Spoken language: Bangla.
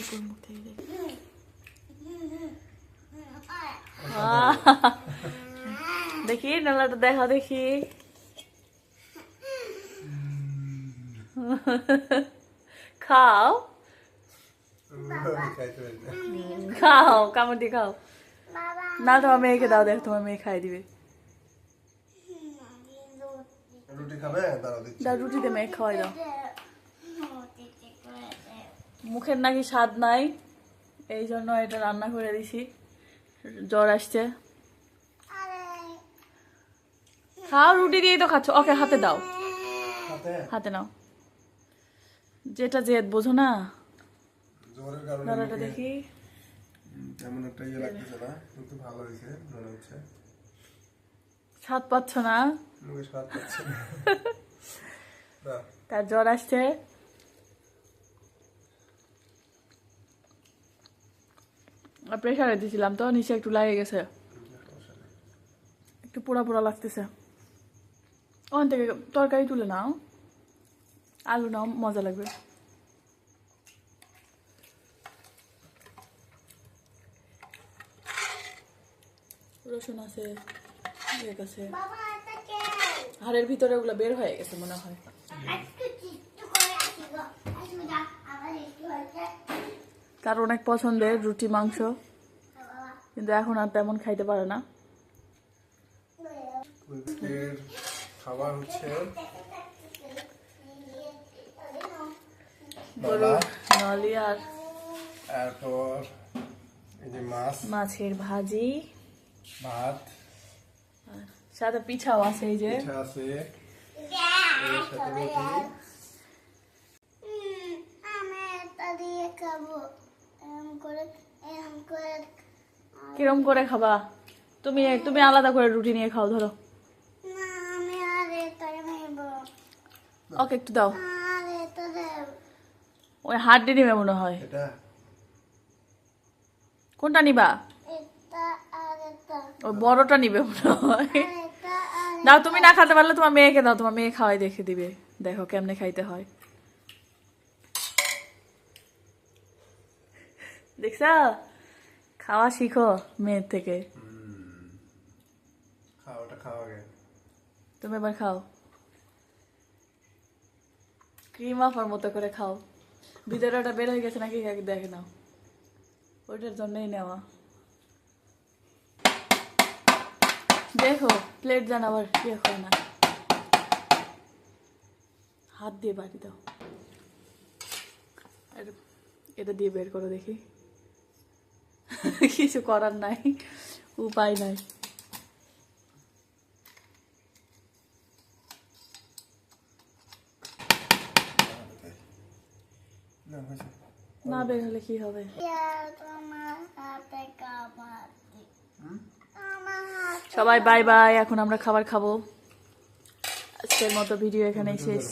উপর মুখ থেকে দেখি দেখি নালাটা দেখা দেখি। খাও। খাও কামড় দিয়ে খাও। না তোমার মেয়েকে দাও দেখ তোমার মেয়ে খাই দিবে। রুটি খাবে? দাও রুটিতে মেয়ে খাওয়াই দাও। মুখের নাকি স্বাদ নাই এই জন্য এটা রান্না করে দিছি। জ্বর আসছে। খাও রুটি দিয়েই তো খাচ্ছ। ওকে হাতে দাও। হাতে? নাও। যেটা জেদ বোঝো না? দেখি। একটা ইয়ে লাগতেছে না। কিন্তু ভালো হয়েছে মনে হচ্ছে। স্বাদ পাচ্ছ না? মুখে স্বাদ পাচ্ছে না। না, তার জ্বর আসছে। প্রেশারে দিয়েছিলাম তো নিচে একটু লাগে গেছে। একটু পোড়া পোড়া লাগতেছে। ওখান থেকে তরকারি তুলে নাও। আলু নাও, মজা লাগবে। রসুন আছে ইয়ে আছে। হাড়ের ভিতরে ওগুলো বের হয়ে গেছে মনে হয়। তার অনেক পছন্দের রুটি মাংস। কিন্তু এখন আর তেমন খাইতে পারে না। খাবার হচ্ছে গরু বাবা, নলি আর তারপর এই যে মাছ। মাছের ভাজি। ভাত। আর সাথে পিঠাও আছে এই যে। পিঠা আছে। এর সাথে রুটি। আমি এটা দিয়ে খাব এরম করে এরম করে কিরম করে খাবা? তুমি তুমি আলাদা করে রুটি নিয়ে খাও ধরো। ওকে একটু দাও। ওই হাড্ডি নিবে মনে হয়। কোনটা নিবা? ওই বড়টা নিবে মনে হয়। দাও তুমি না খেতে পারলে তোমার মেয়েকে দাও তোমার মেয়ে খাওয়াই দেখে দিবে। দেখো কেমনে খাইতে হয়। দেখছ? খাওয়া শিখো মেয়ের থেকে। খাওয়া তুমি এবার খাও। ক্রিম অফার মতো করে খাও। ভিতরে ওটা বের হয়ে গেছে নাকি দেখে নাও। ওইটার জন্যই নেওয়া। দেখো প্লেট যেন আবার ইয়ে না। হাত দিয়ে বাড়ি দাও। এটা দিয়ে বের করো দেখি। কিছু করার নাই, উপায় নাই। না বের হলে কি হবে? সবাই বাই বাই এখন আমরা খাবার খাব। আজকের মতো ভিডিও এখানেই শেষ।